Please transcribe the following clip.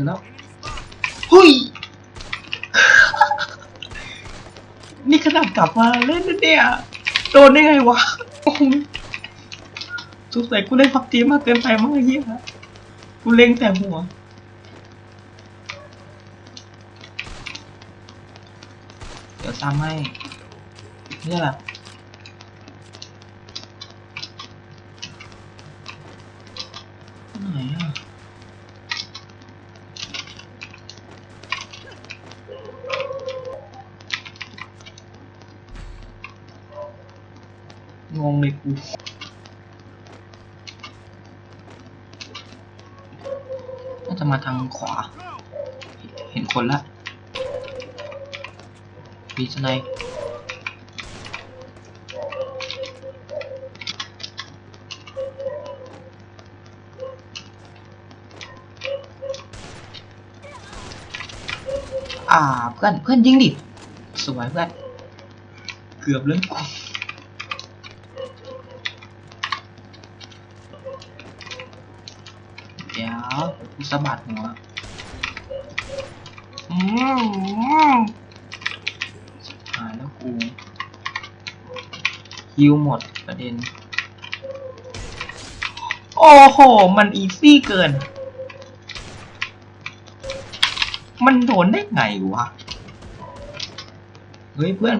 อแล้วหุยนี่ขนาดกลับมาเล่นนะเนี่ย โดนได้ไงวะสงสัยกูเล่นพับจีมากเกินไปมั้งไอ้เหี้ยกูเล็งแต่หัวเดี๋ยวซ้ำให้นี่แหละไหนอะ งงเลยกูน่าจะมาทางขวา เห็นคนละมีสไนอ่าเพื่อนเพื่อนยิงดิ สวยเพื่อน เกือบเลยกู เดี๋ยวกูสะบัดหัวอืมหายแล้วกูฮิวหมดประเด็น โอ้โห มันอีซี่เกิน มันโดนได้ไงวะ เฮ้ยเพื่อน